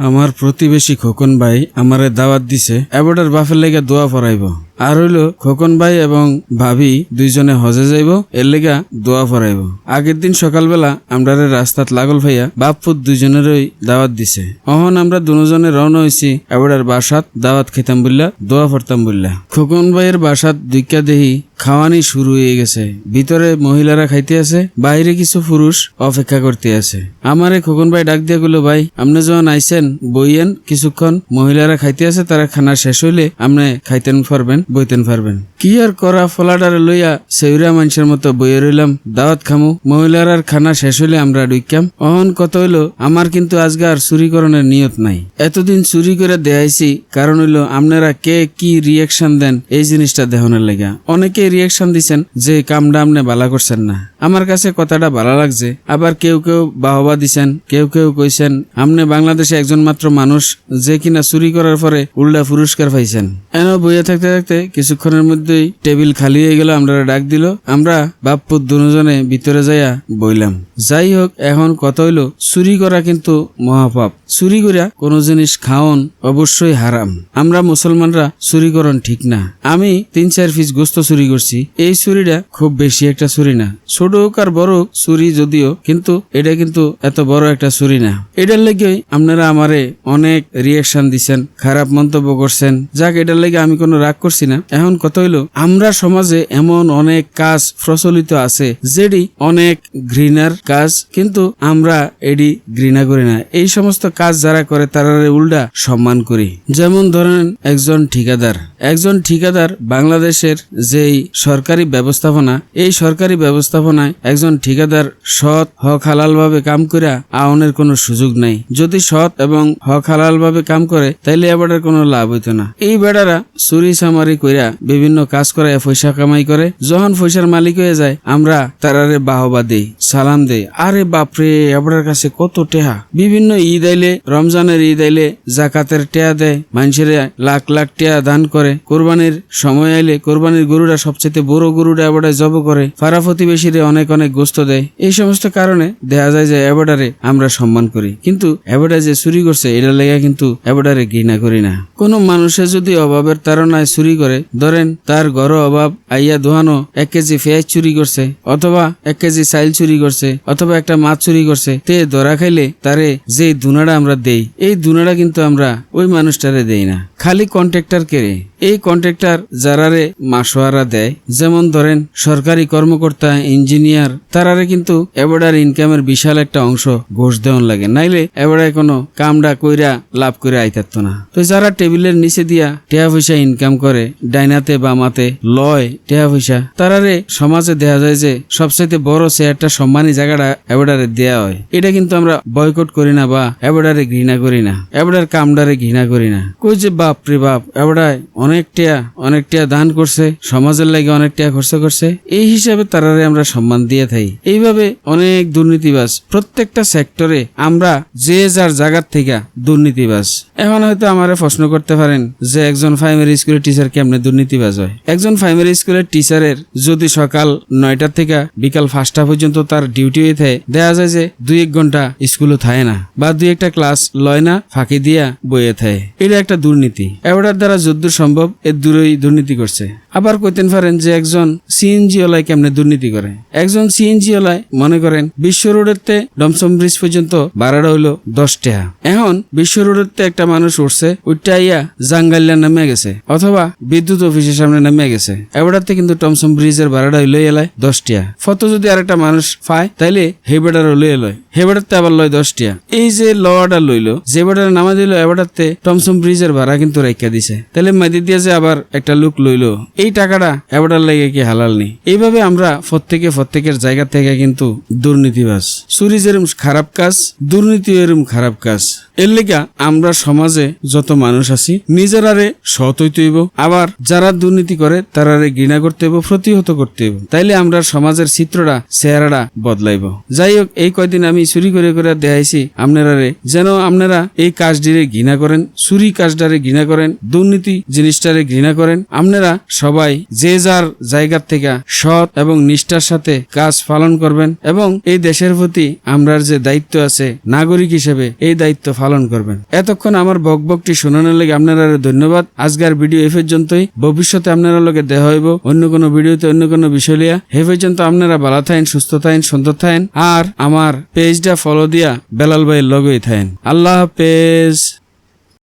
আমার প্রতিবেশী খোকন ভাই আমারে দাওয়াত দিছে এবারের বাফের লেগে দোয়া পড়াইব। আর হইল খোকন ভাই এবং ভাবি দুইজনে হজে যাইব, এর লেগা দোয়া পড়াইব। আগের দিন সকালবেলা আমরা রাস্তাত লাগল ভাইয়া, বাপপুত দুইজনেরই দাওয়াত দিছে। অহন আমরা দুজনে রওনা হয়েছি এবার বাসাত দাওয়াত খেতাম বললা দোয়া পড়তাম বললা খোকন ভাইয়ের বাসাত দুইকা দেহি খাওয়ানি শুরু হয়ে গেছে। ভিতরে মহিলারা খাইতে আছে, বাইরে কিছু পুরুষ অপেক্ষা করতে আছে। আমারে খোকন ভাই ডাক দিয়ে গেলো ভাই আপনি যখন আইসেন বইয়েন, কিছুক্ষণ মহিলারা খাইতে আছে, তারা খানা শেষ হইলে আপনি খাইতেন পারবেন বইতেন পারবেন। কি আর করা, ফলাডারে লইয়া সেউরা মানুষের মতো বইয়ে রইলাম। দাওয়াত খামু মহিলারার খানা শেষ হইলে আমরা ডুইকাম অহন কত হইল, আমার কিন্তু আজকে আর চুরিকরণের নিয়ত নাই। এতদিন চুরি করে দেখাইছি কারণ হইল আপনারা কে কি রিয়াকশন দেন এই জিনিসটা দেহনের লেগা। অনেকে রিয়াকশন দিছেন যে কামটা আপনি বালা করছেন না। আমার কাছে কথাটা ভালো লাগছে। আবার কেউ কেউ বাহবা দিছেন, কেউ কেউ কইছেন, আপনি বাংলাদেশে একজন মাত্র মানুষ যে কিনা চুরি করার পরে উল্টা পুরস্কার পাইছেন। এন বইয়ে থাকতে থাকতে কিছুক্ষণের মধ্যেই টেবিল খালি হয়ে গেল আমরা ডাক দিল। আমরা বাপ্পুর দুজনে ভিতরে যাইয়া বইলাম। যাই হোক এখন কত হইল, চুরি করা কিন্তু মহাপাপ। চুরি করিয়া কোনো জিনিস খাওন অবশ্যই হারাম। আমরা মুসলমানরা চুরি করন ঠিক না। আমি তিন চার পিস গোস্ত চুরি করছি। এই চুরিটা খুব বেশি একটা চুরি না। ছোট হোক আর বড় চুরি যদিও, কিন্তু এটা কিন্তু এত বড় একটা চুরি না। এটার লেগে আপনারা আমারে অনেক রিয়াকশন দিছেন, খারাপ মন্তব্য করছেন। যাক, এটার লেগে আমি কোনো রাগ করছি না। এখন কত হইল, আমরা সমাজে এমন অনেক কাজ প্রচলিত আছে, যেটি অনেক ঘৃণার কাজ, কিন্তু আমরা এটি ঘৃণা করি না। এই সমস্ত কাজ যারা করে তারা উল্টা সম্মান করি। যেমন ধরেন একজন ঠিকাদার। একজন ঠিকাদার বাংলাদেশের যেই সরকারি ব্যবস্থাপনা, এই সরকারি ব্যবস্থাপনায় একজন ঠিকাদার সৎ, হক হালাল ভাবে কাম করে আওনের কোনো সুযোগ নাই। যদি সৎ এবং হক হালাল ভাবে কাম করে, তাইলে এবারের কোনো লাভ হইতো না। এই বেড়ারা চুরি সামারি কইরা বিভিন্ন কাজ করে পয়সা কামাই করে। যখন পয়সার মালিক হয়ে যায়, আমরা তারারে বাহবা দেই, সালাম দেই। আরে বাপরে এবারের কাছে কত টেহা। বিভিন্ন ঈদ আইলে রমজানের ঈদ আইলে জাকাতের টেয়া দেয়। মানুষের লাখ লাখ টেয়া দান করে। কোরবানির সময় আইলে কোরবানির গরুটা সবচেয়ে বড় গরুটা এবারে জব করে। ফারা প্রতিবেশীরে অনেক অনেক গোস্ত দেয়। এই সমস্ত কারণে দেখা যায় যে এবারে আমরা সম্মান করি। কিন্তু এবারে যে চুরি করছে এটা লেগে কিন্তু এবারে ঘৃণা করি না। কোনো মানুষে যদি অভাবের তারনায় চুরি করে, ধরেন তার ঘর অভাব, আইয়া দোহানো এক কেজি পেঁয়াজ চুরি করছে, অথবা এক কেজি চাইল চুরি করছে, অথবা একটা মাছ চুরি করছে, তে ধরা খাইলে তারে যে দুনাটা আমরা দেই, এই দুনাটা কিন্তু আমরা ওই মানুষটারে দেই না। খালি কন্ট্রাক্টর কেড়ে এই কন্ট্রাক্টর যারারে মাসোয়ারা দেয়, যেমন ধরেন সরকারি কর্মকর্তা ইঞ্জিনিয়ার তারারে কিন্তু এবারের ইনকামের বিশাল একটা অংশ ঘোষ দেওয়ান লাগে। নাইলে এবারে কোনো কামডা কইরা লাভ করে আইতারত না। তো যারা টেবিলের নিচে দিয়া টেয়া পয়সা ইনকাম করে, ডাইনাতে বামাতে লয় টেয়া পয়সা, তারারে সমাজে দেয়া যায় যে সবচাইতে বড় চেয়ারটা সম্মানী জায়গাটা এবারে দেয়া হয়। এটা কিন্তু আমরা বয়কট করি না বা এবারে ঘৃণা করি না এবারের কামডারে ঘৃণা করি না। কই যে বাপ রে বাপ এবারায় অনেক টিয়া অনেক টিয়া দান করছে, সমাজের লাগে অনেক টিয়া খরচ করছে। এই হিসাবে তারারে আমরা সম্মান দিয়ে থাকি এইভাবে অনেক দুর্নীতিবাজ, প্রত্যেকটা সেক্টরে আমরা যে যার জায়গার থেকে দুর্নীতিবাজ। এখন হয়তো আমারে প্রশ্ন করতে পারেন যে একজন প্রাইমারি স্কুলের টিচার কেমনে দুর্নীতিবাজ হয়? একজন প্রাইমারি স্কুলের টিচারের যদি সকাল নয়টা থেকে বিকাল পাঁচটা পর্যন্ত তার ডিউটি হয়ে থাকে দেখা যায় যে দুই এক ঘণ্টা স্কুলও থাকে না, বা দুই একটা ক্লাস লয় না, ফাঁকি দিয়া বইয়ে থায়। এটা একটা দুর্নীতি। এবারের দ্বারা যদ্দূর সম্ভব, এর দূরেই দুর্নীতি করছে। আবার কইতেন পারেন যে একজন সিএনজি ওলাই কেমনে দুর্নীতি করে? একজন সিএনজি ওলাই মনে করেন বিশ্ব রোডের তে ডমসম ব্রিজ পর্যন্ত ভাড়াটা হইল দশ টাকা এখন বিশ্ব রোডের তে একটা মানুষ উঠছে উঠটা আইয়া জাঙ্গাল্লা নামে গেছে, অথবা বিদ্যুৎ অফিসের সামনে নামে গেছে। এবারতে কিন্তু টমসম ব্রিজের ভাড়াটা হইল এলাই দশ টিয়া ফটো যদি আরেকটা মানুষ পায়, তাইলে হেবেটার লইয়ে লয় হেবেটারতে আবার লয় দশ টিয়া এই যে লওয়াটা লইলো, যে বেটার নামা দিল এবারতে টমসম ব্রিজের ভাড়া কিন্তু রেখা দিছে। তাহলে মাদি দিয়ে যে আবার একটা লুক লইলো। এই টাকাটা এবারটার লাগে কি হালাল নেই? এইভাবে আমরা প্রত্যেকে প্রত্যেকের জায়গা থেকে কিন্তু দুর্নীতিবাস সুরিজ এরম খারাপ কাজ দুর্নীতি এরম খারাপ কাজ। এর লেগা আমরা সমাজে যত মানুষ আছি, নিজেরারে সৎ হইতে হইব। আবার যারা দুর্নীতি করে, তারারে ঘৃণা করতে হইব, প্রতিহত করতে হইব। তাইলে আমরা সমাজের চিত্রটা, চেহারাটা বদলাইব। যাই হোক, এই কয়দিন আমি চুরি করে করে দেখাইছি, আপনারারে যেন আপনারা এই কাজটিরে ঘৃণা করেন, চুরি কাজটারে ঘৃণা করেন, দুর্নীতি জিনিসটারে ঘৃণা করেন। আপনারা সবাই যে যার জায়গার থেকে সৎ এবং নিষ্ঠার সাথে কাজ পালন করবেন এবং এই দেশের প্রতি আমরার যে দায়িত্ব আছে, নাগরিক হিসেবে এই দায়িত্ব পালন করবেন। এতক্ষণ আমার বক বকটি শোনানোর লাগে আপনারা ধন্যবাদ। আজকের ভিডিও এ পর্যন্তই। ভবিষ্যতে আপনারা লোকে দেহ হইব অন্য কোনো ভিডিওতে, অন্য কোনো বিষয় লিয়া হে পর্যন্ত আপনারা ভালো থাকেন, সুস্থ থাকেন, সুন্দর থাকেন। আর আমার পেজটা ফলো দিয়া বেলাল ভাইয়ের লগেই থাকেন। আল্লাহ হাফেজ।